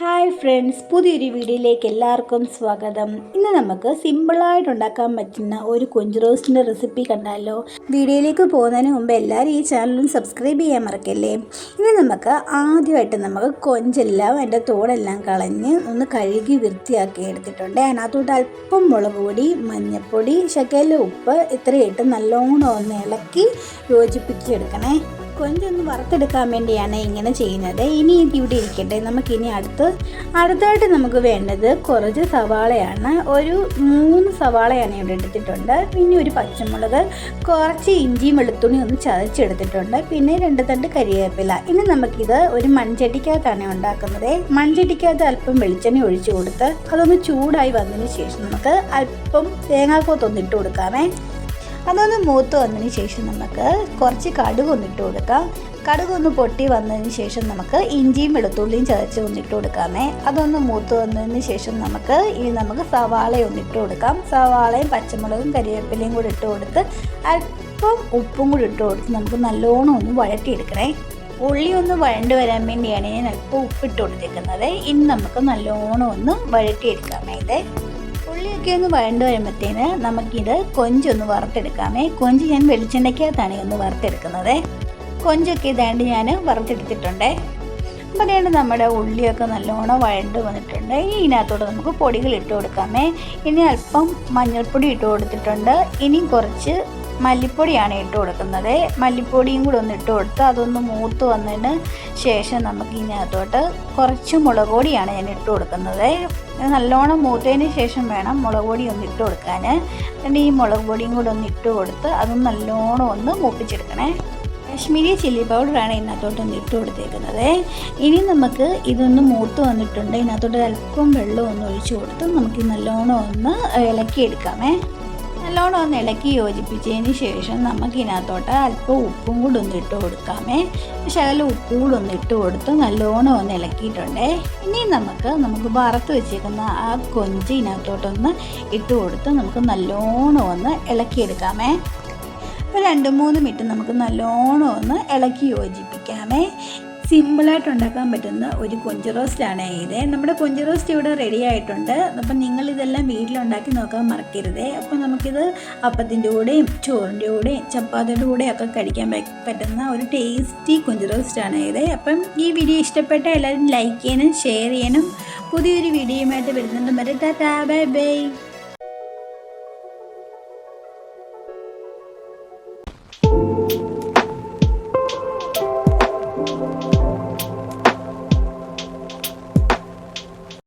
Hi friends പുതിയൊരു വീഡിയോയിലേക്ക് എല്ലാവർക്കും സ്വാഗതം. ഇന്ന് നമുക്ക് സിമ്പിളായിട്ട് ഉണ്ടാക്കാൻ പറ്റുന്ന ഒരു കൊഞ്ച് റോസ്റ്റിന്റെ റെസിപ്പി കണ്ടാലോ. വീഡിയോയിലേക്ക് പോകുന്നതിന് മുമ്പ് എല്ലാവരും ഈ ചാനലും സബ്സ്ക്രൈബ് ചെയ്യാൻ മറക്കല്ലേ? ഇനി നമുക്ക് ആദ്യമായിട്ട് നമുക്ക് കൊഞ്ചെല്ലാം അതിന്റെ തോടെല്ലാം കളഞ്ഞ് ഒന്ന് കഴുകി വൃത്തിയാക്കി എടുത്തിട്ടുണ്ട്. അതിനകത്തോട്ട് അല്പം മുളക് പൊടി മഞ്ഞൾപ്പൊടി ശകല ഉപ്പ് ഇത്രയിട്ട് നല്ലോണം ഒന്ന് ഇളക്കി യോജിപ്പിച്ചെടുക്കണേ. കൊഞ്ചൊന്ന് വറുത്തെടുക്കാൻ വേണ്ടിയാണ് ഇങ്ങനെ ചെയ്യുന്നത്. ഇനി ഇത് ഇവിടെ ഇരിക്കട്ടെ. നമുക്കിനി അടുത്ത് അടുത്തായിട്ട് നമുക്ക് വേണ്ടത് കുറച്ച് സവാളയാണ്. ഒരു മൂന്ന് സവാളയാണ് ഇവിടെ എടുത്തിട്ടുണ്ട്. പിന്നെ ഒരു പച്ചമുളക് കുറച്ച് ഇഞ്ചിയും വെളുത്തുണി ഒന്ന് ചതച്ചെടുത്തിട്ടുണ്ട്. പിന്നെ രണ്ട് തണ്ട് കരിവേപ്പില ഇനി നമുക്കിത് ഒരു മൺചട്ടിക്കകത്താണ് ഉണ്ടാക്കുന്നത്. മൺചട്ടിക്കകത്ത് അല്പം വെളിച്ചെണ്ണ ഒഴിച്ചു കൊടുത്ത് അതൊന്ന് ചൂടായി വന്നതിന് ശേഷം നമുക്ക് അല്പം തേങ്ങാക്കോത്തൊന്ന് ഇട്ട് കൊടുക്കാമേ. അതൊന്ന് മൂത്ത് വന്നതിന് ശേഷം നമുക്ക് കുറച്ച് കടുക് ഒന്നിട്ട് കൊടുക്കാം. കടുക് ഒന്ന് പൊട്ടി വന്നതിന് ശേഷം നമുക്ക് ഇഞ്ചിയും വെളുത്തുള്ളിയും ചതച്ച് ഒന്നിട്ട് കൊടുക്കാമേ. അതൊന്ന് മൂത്ത് വന്നതിന് ശേഷം നമുക്ക് ഇനി നമുക്ക് സവാള ഒന്നിട്ട് കൊടുക്കാം. സവാളയും പച്ചമുളകും കരിവേപ്പിലയും കൂടി ഇട്ട് കൊടുത്ത് അല്പം ഉപ്പും കൂടി ഇട്ട് കൊടുത്ത് നമുക്ക് നല്ലോണം ഒന്ന് വഴറ്റിയെടുക്കണേ. ഉള്ളി ഒന്ന് വഴണ്ട് വരാൻ വേണ്ടിയാണ് ഞാൻ അല്പം ഉപ്പിട്ട് കൊടുത്തേക്കുന്നത്. ഇനി നമുക്ക് നല്ലോണം ഒന്ന് വഴറ്റിയെടുക്കാമേ ഇത്. ഉള്ളിയൊക്കെ ഒന്ന് വഴണ്ട് വരുമ്പോഴത്തേന് നമുക്കിത് കൊഞ്ചൊന്ന് വറുത്തെടുക്കാമേ. കൊഞ്ച് ഞാൻ വെളിച്ചെണ്ണയ്ക്കകത്താണ് ഒന്ന് വറുത്തെടുക്കുന്നത്. കൊഞ്ചൊക്കെ ഇതാണ്ട് ഞാൻ വറുത്തെടുത്തിട്ടുണ്ട്. അപ്പോൾ അതുകൊണ്ട് നമ്മുടെ ഉള്ളിയൊക്കെ നല്ലോണം വഴണ്ട് വന്നിട്ടുണ്ട്. ഇനി ഇതിനകത്തോട്ട് നമുക്ക് പൊടികൾ ഇട്ട് കൊടുക്കാമേ. ഇനി അല്പം മഞ്ഞൾപ്പൊടി ഇട്ട് കൊടുത്തിട്ടുണ്ട്. ഇനി കുറച്ച് മല്ലിപ്പൊടിയാണ് ഇട്ട് കൊടുക്കുന്നത്. മല്ലിപ്പൊടിയും കൂടെ ഒന്ന് ഇട്ട് കൊടുത്ത് അതൊന്ന് മൂത്ത് വന്നതിന് ശേഷം നമുക്ക് ഇതിനകത്തോട്ട് കുറച്ച് മുളക് പൊടിയാണ് ഞാൻ ഇട്ട് കൊടുക്കുന്നത്. നല്ലോണം മൂത്തതിന് ശേഷം വേണം മുളക് പൊടി ഒന്ന് ഇട്ട് കൊടുക്കാൻ. എന്നിട്ട് ഈ മുളക് പൊടിയും കൂടെ ഒന്ന് ഇട്ട് കൊടുത്ത് അതും നല്ലോണം ഒന്ന് മൂപ്പിച്ചെടുക്കണേ. കാശ്മീരി ചില്ലി പൗഡറാണ് ഇതിനകത്തോട്ട് ഒന്ന് ഇട്ട് കൊടുത്തേക്കുന്നത്. ഇനി നമുക്ക് ഇതൊന്ന് മൂത്ത് വന്നിട്ടുണ്ട്. ഇതിനകത്തോട്ട് അല്പം വെള്ളം ഒന്ന് ഒഴിച്ചു കൊടുത്ത് നമുക്ക് നല്ലോണം ഒന്ന് ഇളക്കിയെടുക്കാമേ. നല്ലോണം ഒന്ന് ഇളക്കി യോജിപ്പിച്ചതിന് ശേഷം നമുക്ക് ഇതിനകത്തോട്ട് അല്പം ഉപ്പും കൂടി ഒന്ന് ഇട്ട് കൊടുക്കാമേ. ശകലം ഉപ്പും കൂടി ഒന്ന് ഇട്ട് കൊടുത്ത് നല്ലോണം ഒന്ന് ഇളക്കിയിട്ടുണ്ട്. ഇനി നമുക്ക് നമുക്ക് വറുത്ത് വെച്ചിരിക്കുന്ന ആ കൊഞ്ച് ഇതിനകത്തോട്ടൊന്ന് ഇട്ട് കൊടുത്ത് നമുക്ക് നല്ലോണം ഒന്ന് ഇളക്കിയെടുക്കാമേ. ഒരു രണ്ട് മൂന്ന് മിനിറ്റ് നമുക്ക് നല്ലോണം ഒന്ന് ഇളക്കി യോജിപ്പിക്കാമേ. സിമ്പിളായിട്ട് ഉണ്ടാക്കാൻ പറ്റുന്ന ഒരു കൊഞ്ച് റോസ്റ്റാണ് ഇത്. നമ്മുടെ കൊഞ്ച് റോസ്റ്റ് ഇവിടെ റെഡി ആയിട്ടുണ്ട്. അപ്പം നിങ്ങൾ ഇതെല്ലാം വീട്ടിലുണ്ടാക്കി നോക്കാൻ മറക്കരുതേ. അപ്പം നമുക്കിത് അപ്പത്തിന്റെ കൂടെയും ചോറിന്റെ കൂടെയും ചപ്പാത്തിയുടെ കൂടെയും ഒക്കെ കഴിക്കാൻ പറ്റുന്ന ഒരു ടേസ്റ്റി കൊഞ്ച് റോസ്റ്റാണ് ഇത്. അപ്പം ഈ വീഡിയോ ഇഷ്ടപ്പെട്ട എല്ലാവരും ലൈക്ക് ചെയ്യാനും ഷെയർ ചെയ്യാനും പുതിയൊരു വീഡിയോയുമായിട്ട് വരുന്നുണ്ട് വരെ ടാറ്റാ ബൈ ബൈ